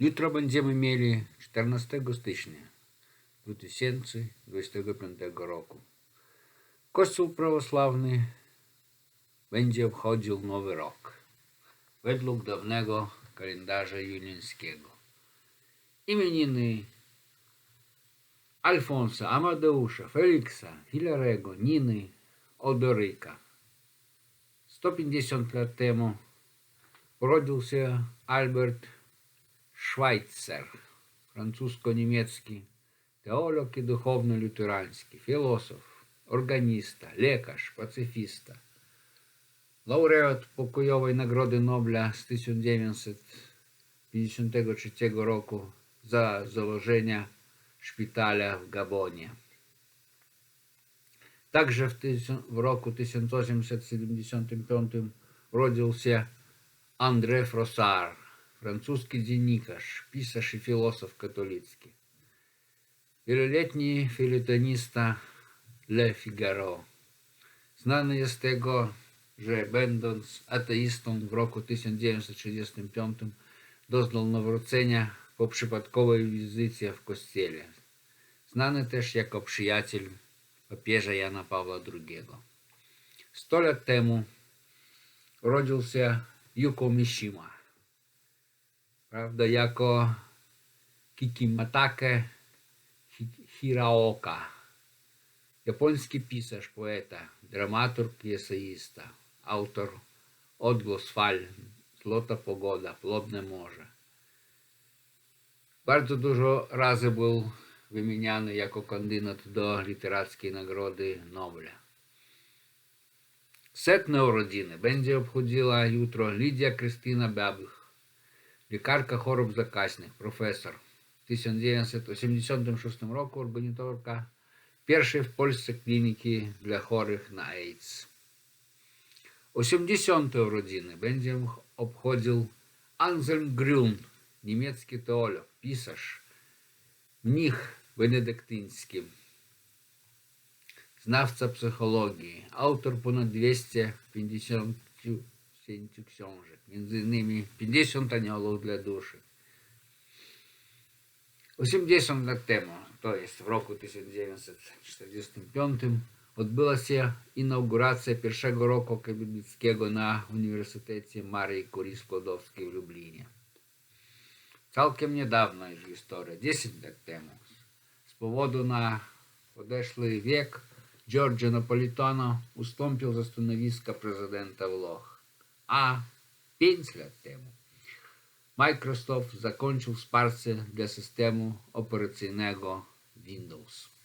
Jutro będziemy mieli 14 stycznia 2025 roku. Kościół prawosławny będzie obchodził nowy rok według dawnego kalendarza julińskiego. Imieniny Alfonsa, Amadeusza, Feliksa, Hilarego, Niny, Odoryka. 150 lat temu urodził się Albert Швайцер, французько-німецький теолог і духовно-лютеранський, філософ, органіста, лекар, пацифіста, лауреат покойової нагороди Нобля з 1953 року за заложення шпиталя в Габоні. Также в року 1875 родился Андре Фросар, Francuski dziennikarz, pisarz i filozof katolicki, wieloletni filetonista Le Figaro. Znany jest tego, że będąc ateistą w roku 1935 doznał nawrócenia po przypadkowej wizycie w kościele. Znany też jako przyjaciel papieża Jana Pawła II. Sto lat temu urodził się Yuko Mishima. Правда, яко Кікіматаке Хіраока, японський писар, поета, драматург і есеїста, автор Отгосфаль, Злота погода, плодне може. Bardzo dużo razy był wymieniany jako kandydat do literackiej nagrody Nobla. Setne urodziny będzie obchodziła jutro Lidia Krystyna Babych. Лікарка хороб заказник, професор. В 1986 року організаторка першої в Польщі клініки для хворих на AIDS. 80-й urodziny będzie obchodził Anselm Grün, niemiecki teolog, pisarz, mnich benedyktyński, znawca psychologii, autor ponad 250 ці książek, między innymi 50 aniołów dla duszy. 80 lat temu, to jest w roku 1945, odbyła się inauguracja pierwszego roku akademickiego na Uniwersytecie Marii Curie-Skłodowskiej w Lublinie. Całkiem niedawno już historia, 10 lat temu, z powodu na odeszły wiek Giorgio Napolitano ustąpił ze stanowiska prezydenta Włoch. A, pensler temu. Microsoft zakončil sparce, da se s temu operacijnega Windows.